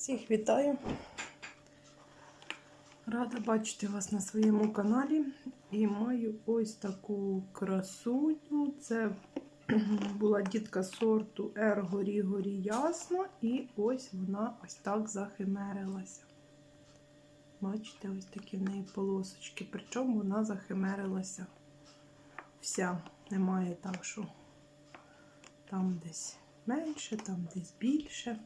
Всіх вітаю. Рада бачити вас на своєму каналі. І маю ось таку красуню. Це була дітка сорту Ерго Рігорі Ясно. І ось вона ось так захимерилася. Бачите, ось такі в неї полосочки. Причому вона захимерилася вся. Немає так, що там десь менше, там десь більше.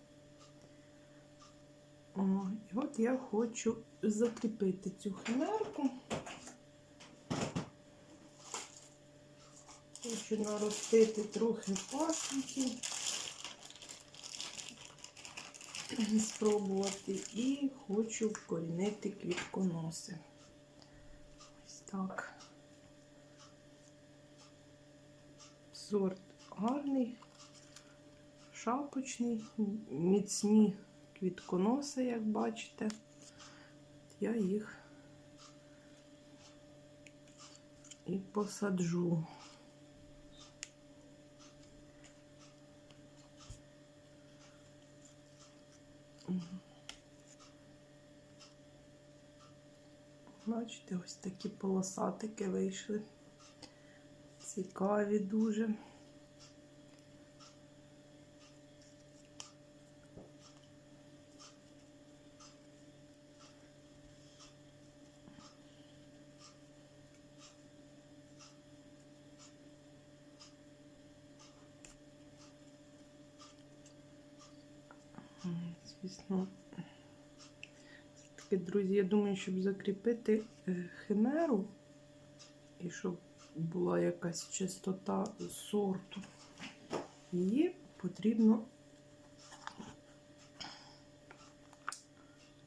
О, і от я хочу закріпити цю химерку. Хочу наростити трохи пасенки, спробувати і хочу вкорінити квітконоси. Ось так. Сорт гарний, шапочний, міцні квітконоси, як бачите. Я їх і посаджу. Бачите, ось такі полосатики вийшли. Цікаві дуже. Звісно, все-таки, друзі, я думаю, щоб закріпити е, химеру і щоб була якась чистота сорту, її потрібно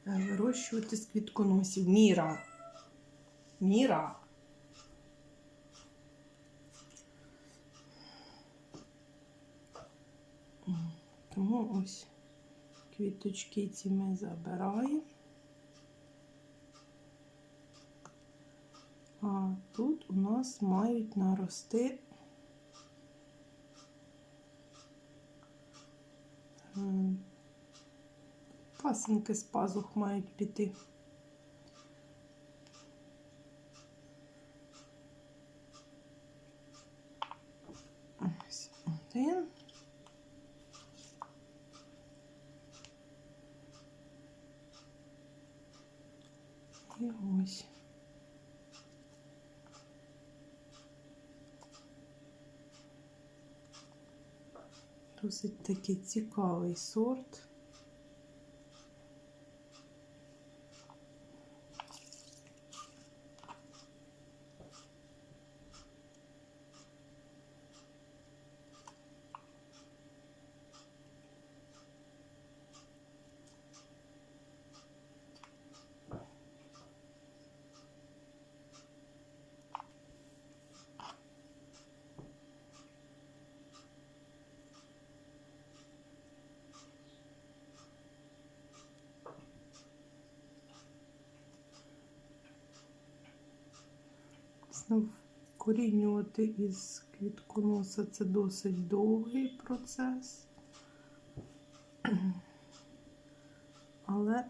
е, вирощувати з квітконосів. Міра. Міра. Тому ось квіточки ці ми забираємо. А тут у нас мають нарости пасинки з пазух мають піти. Ось один. І ось. Досить такий цікавий сорт. Вкорінювати із квітконоса це досить довгий процес. Але,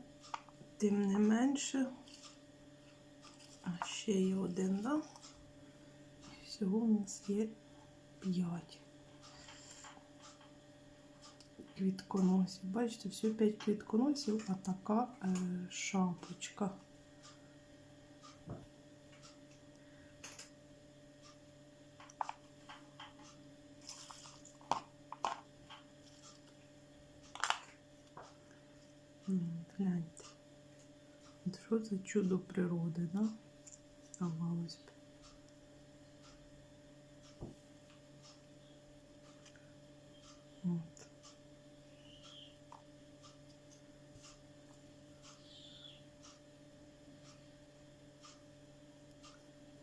тим не менше, а ще є один, да? Всього у нас є 5 квітконосів. Бачите, всього 5 квітконосів, а така е, шапочка. Що за чудо природи, да? Здавалось б. От.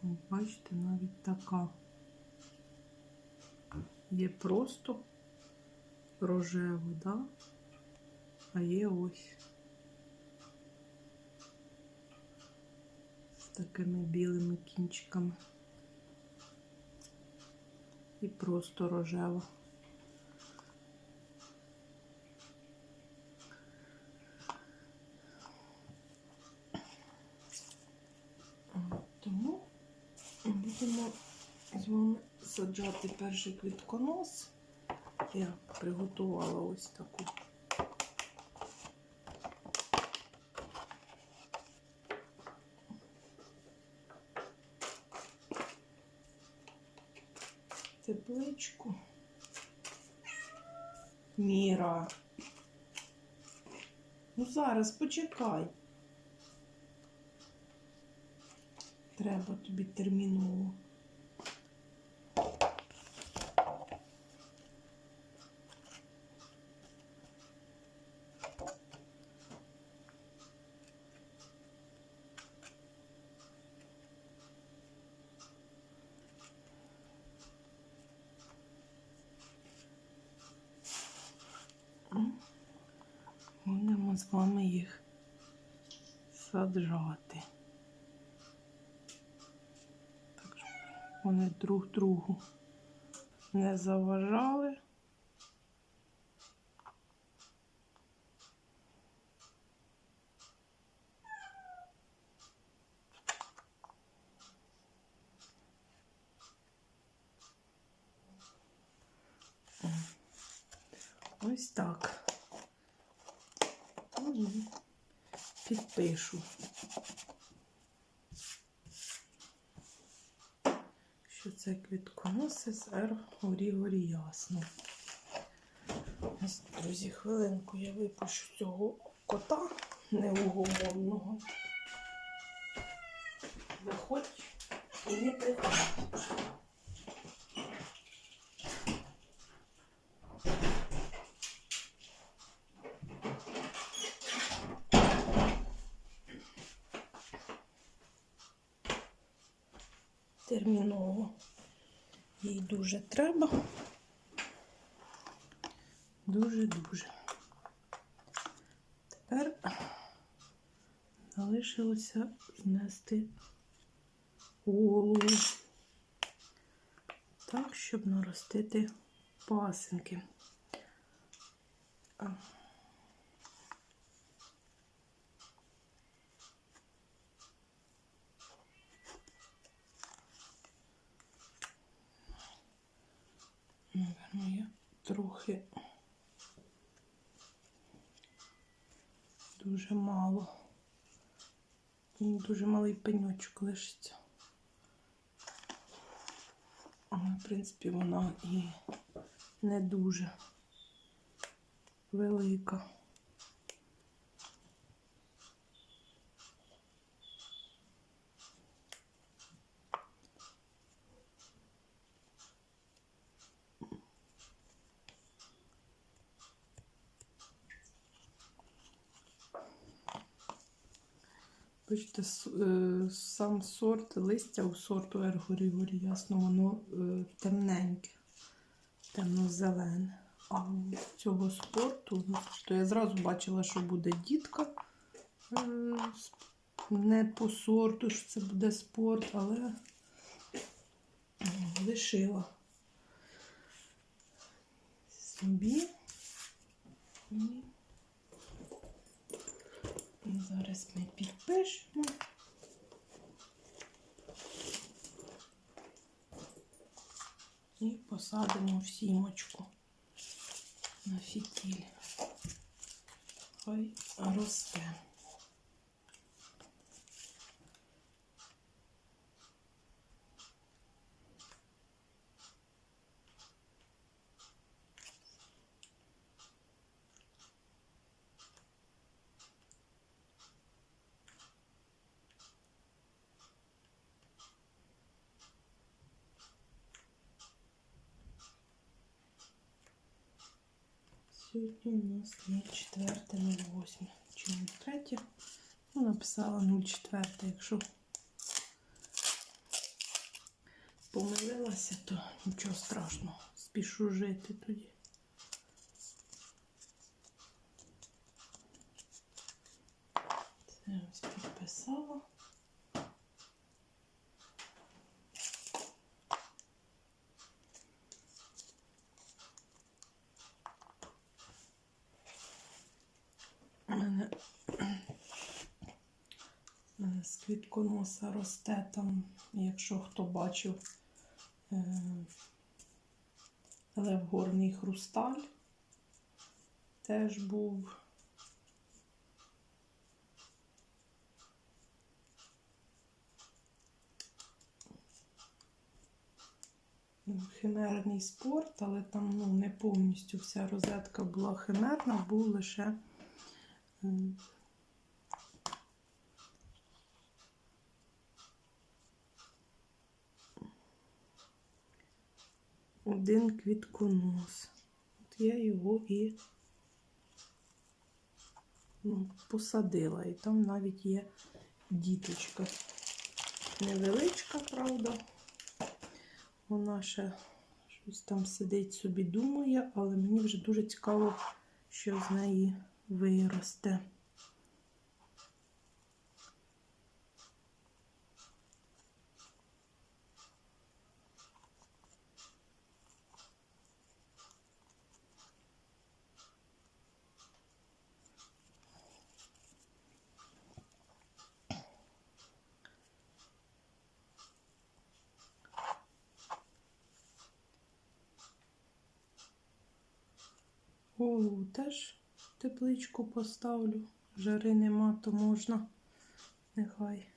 От Бачите, навіть така. Є просто рожево, да? А є ось такими білими кінчиками і просто рожево. Тому будемо з вами саджати перший квітконос. Я приготувала ось таку. Тепличку. Міра. Ну зараз почекай. Треба тобі терміново. Будемо з вами їх саджати. Так, щоб вони друг другу не заважали. Ось так. Підпишу. Що це квітконоси Р горі горі ясно. Ось, друзі, хвилинку я випущу цього кота неугомонного. Виходь і не приходь. терміново. Їй дуже треба. Дуже-дуже. Тепер залишилося знести голову так, щоб наростити пасинки. А. Наверно, я трохи дуже мало. Мені Дуже малий пеньочок лишиться. Але, в принципі, вона і не дуже велика. Бачите, е, сам сорт листя у сорту Ергорігорі, ясно, воно е, темненьке, темно-зелене. А у цього спорту, ну, то я зразу бачила, що буде дітка. е, Не по сорту, що це буде спорт, але лишила собі. Зараз ми підпишемо. І посадимо в сімочку на фітіль. Хай росте. Сьогодні у нас є 4.08. Чи не третє? Ну, написала 04. Якщо помилилася, то нічого страшного. Спішу жити тоді. Це ось підписала. Квітконоса росте там, якщо хто бачив е, левгорний хрусталь, теж був. Химерний спорт, але там ну, не повністю вся розетка була химерна, був лише один квітконос. От я його і ну, посадила, і там навіть є діточка. Невеличка, правда. Вона ще щось там сидить собі, думає, але мені вже дуже цікаво, що з неї виросте. Голову теж тепличку поставлю. Жари нема, то можна. Нехай.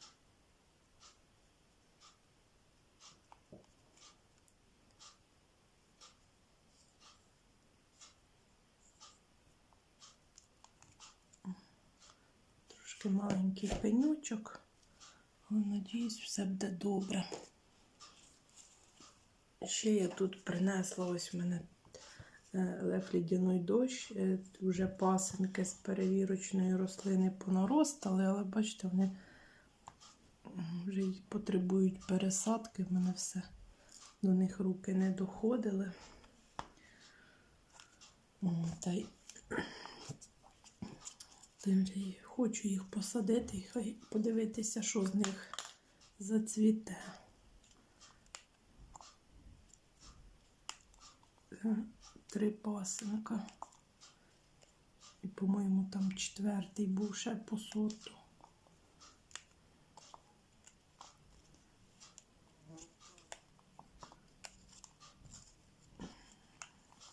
Трошки маленький пенючок, але надіюсь, все буде добре. Ще я тут принесла ось в мене лев лідяний дощ. е, Вже пасенки з перевірочної рослини понаростали, але бачите, вони вже й потребують пересадки. В мене все до них руки не доходили. Та й хочу їх посадити і хай подивитися, що з них зацвіте. Три пасенка. І, по-моєму, там четвертий був ще по сорту.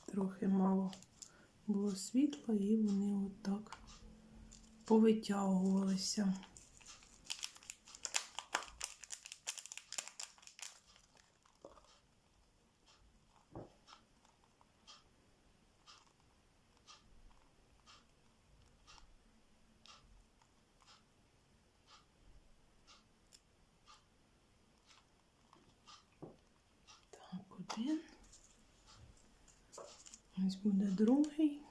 Трохи мало було світла, і вони отак повитягувалися. Так, один. Ось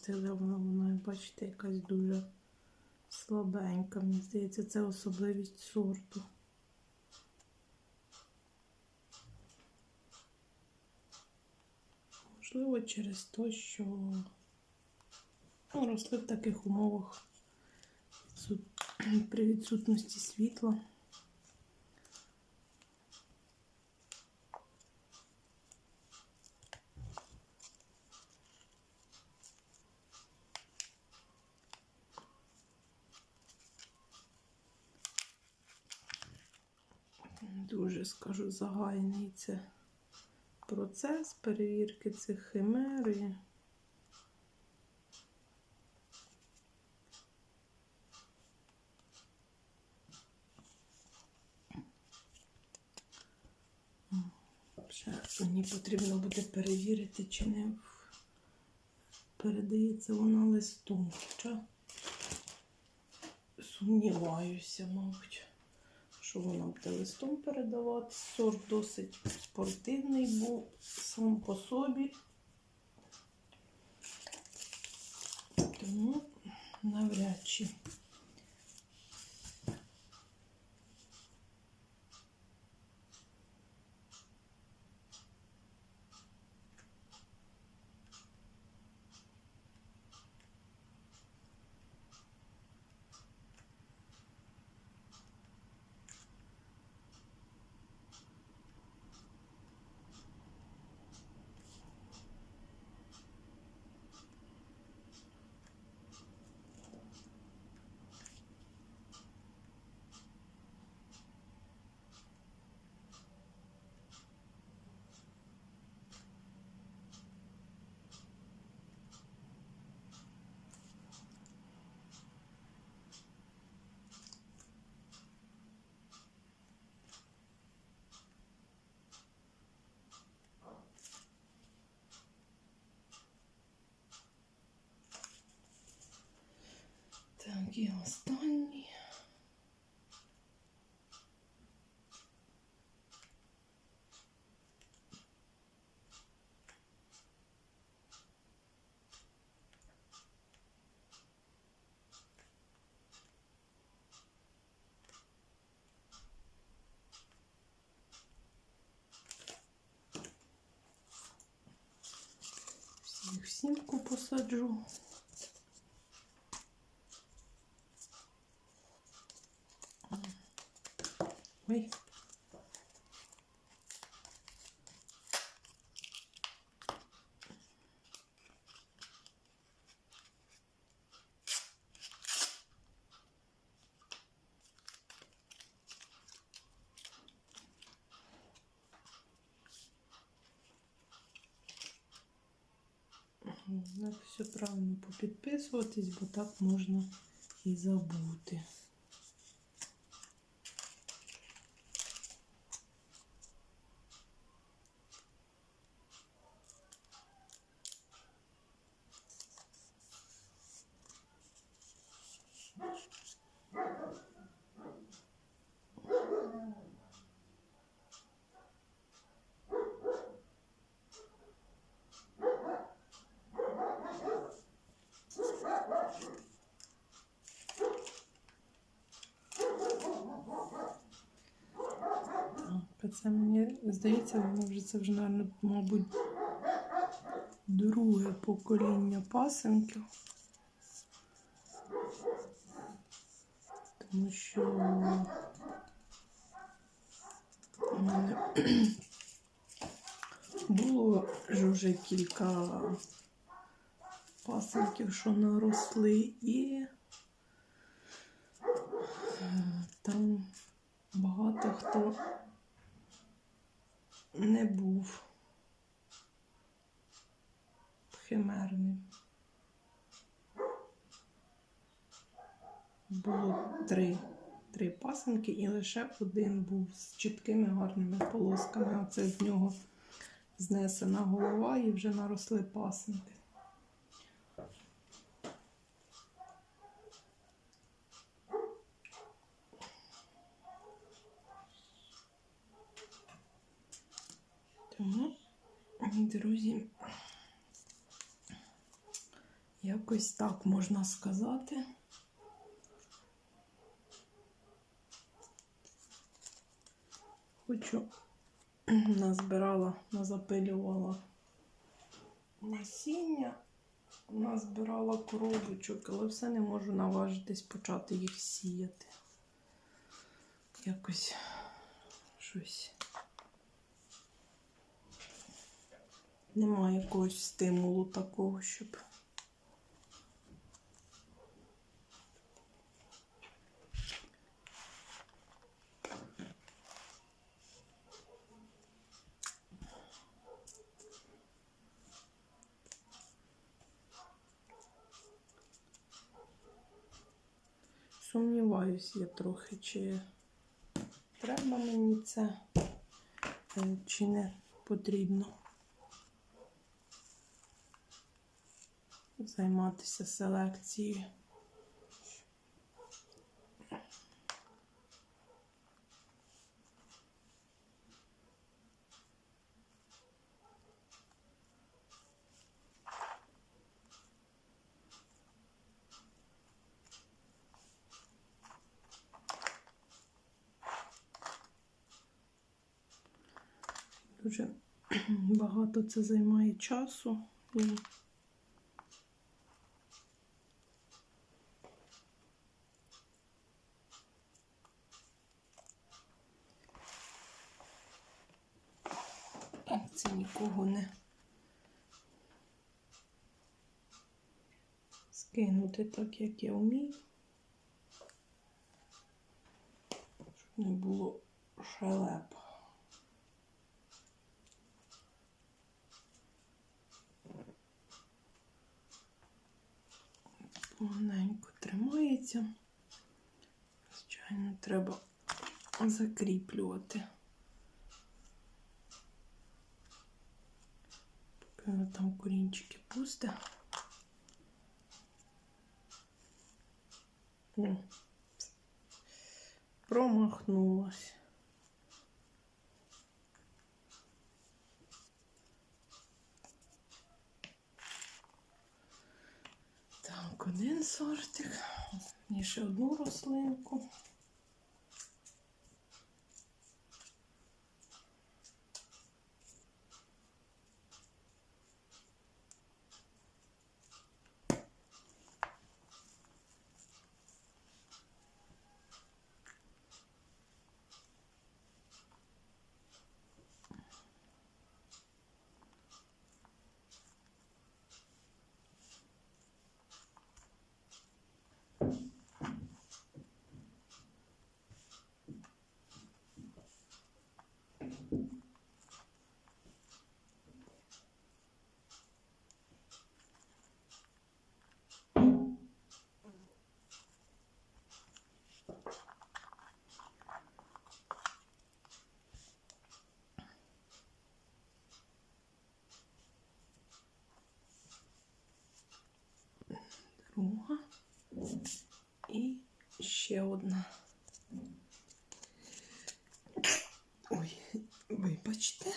наростили, вона, вона, бачите, якась дуже слабенька. Мені здається, це особливість сорту. Можливо, через те, що ну, росли в таких умовах при відсутності світла. Дуже скажу загальний це процес перевірки цих химер. Мені потрібно буде перевірити, чи не передається вона листом. Хоча сумніваюся, мабуть, що воно буде листом передавати. Сорт досить спортивний був сам по собі. Тому навряд чи. Так, і останній. Всіх в сімку посаджу. Ой. Все правильно попідписуватись, бо так можна і забути. Так, Це мені здається, воно вже це вже, мабуть, друге покоління пасенків. Тому що у мене було вже кілька пасенків, що наросли, і е, там багато хто не був химерним. Було три, три пасенки, і лише один був з чіткими гарними полосками. Оце з нього знесена голова і вже наросли пасенки. Тому, друзі, якось так можна сказати. Хочу назбирала, назапилювала насіння, назбирала коробочок, але все не можу наважитись почати їх сіяти. Якось щось. Немає якогось стимулу такого, щоб. Сумніваюсь я трохи, чи треба мені це, е, чи не потрібно. Займатися селекцією. Дуже багато це займає часу. І це нікого не скинути так, як я вмію, щоб не було шелеп. Поганенько тримається. Звичайно, треба закріплювати. Поки там корінчики пусте. М. Промахнулась. Так, один сортик. І ще одну рослинку. Друга. І ще одна. Ой, вибачте.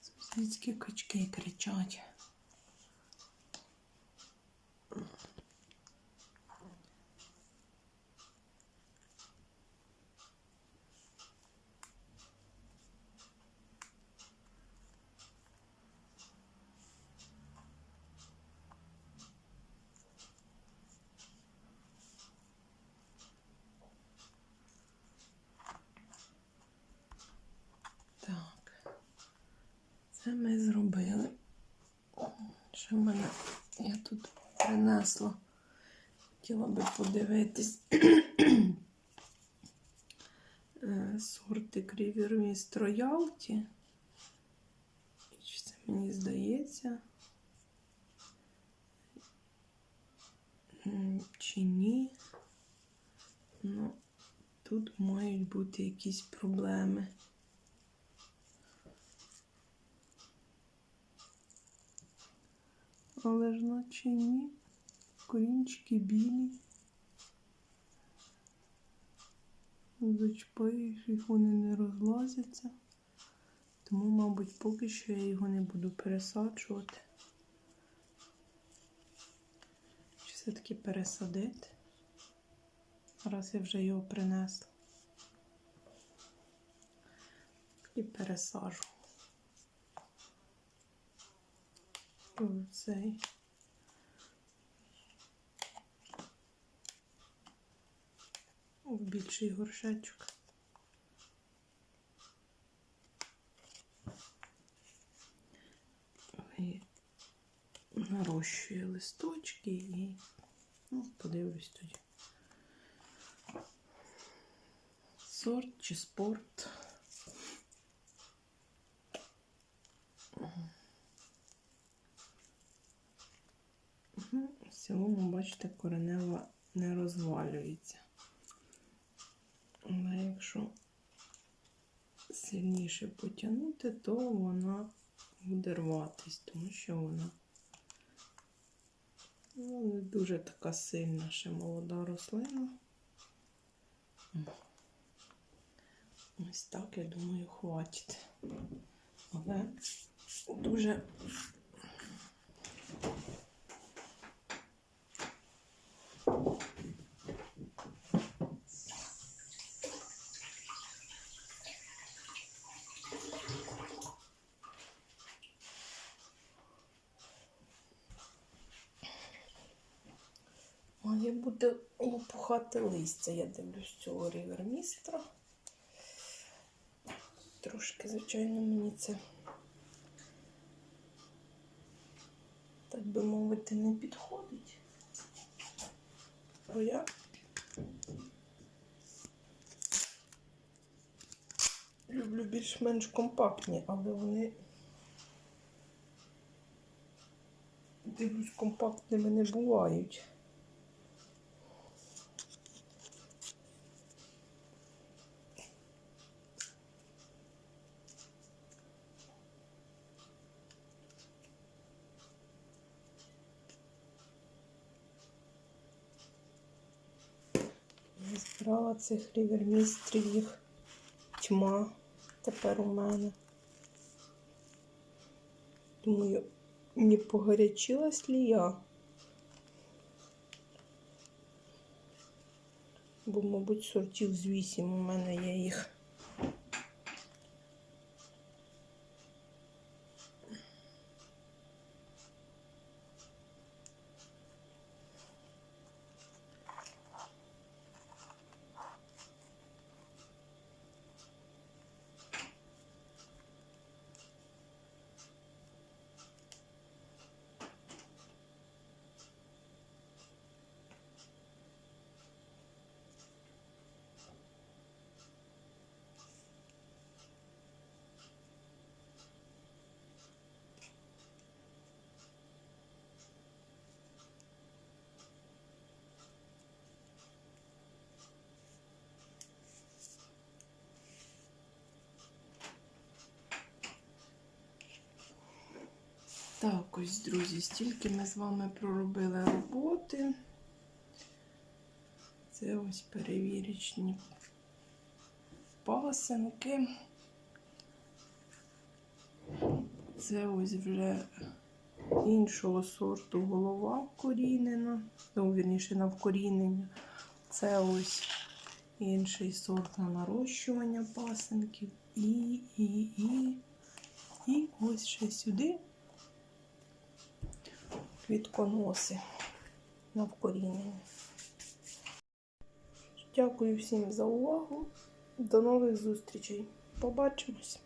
Сусідські качки кричать. Так, це ми зробили. Що в мене я тут принесла. Хотіла би подивитись. Е, Сорти Крівер Роялті. Чи це мені здається? Чи ні? Ну, тут мають бути якісь проблеми. Але ж наче ні. Корінчики білі. Зачіпаєш, їх вони не розлазяться. Тому, мабуть, поки що я його не буду пересаджувати. Чи все-таки пересадити? Раз я вже його принесла. І пересажу. в цей. В більший горшечок. І нарощую листочки і ну, подивлюсь тоді. Сорт чи спорт. Мгм. В цілому, бачите, коренева не розвалюється. Але якщо сильніше потягнути, то вона буде рватись, тому що вона ну, не дуже така сильна ще молода рослина. Ось так, я думаю, хватить. Але дуже Має бути лопухати листя, я дивлюсь цього рівермістра. Трошки, звичайно, мені це, так би мовити, не підходить. Бо я люблю більш-менш компактні, але вони дивлюсь, компактними не бувають. Я збирала цих рівермістрів, їх тьма тепер у мене. Думаю, не погорячилась ли я? Бо, мабуть, сортів з вісім у мене є їх. Так, ось, друзі, стільки ми з вами проробили роботи. Це ось перевірочні пасенки. Це ось вже іншого сорту голова вкорінена. Ну, вірніше, на вкорінення. Це ось інший сорт на нарощування пасенків. І, і, і, і ось ще сюди квітконоси на вкорінення. Дякую всім за увагу. До нових зустрічей. Побачимось!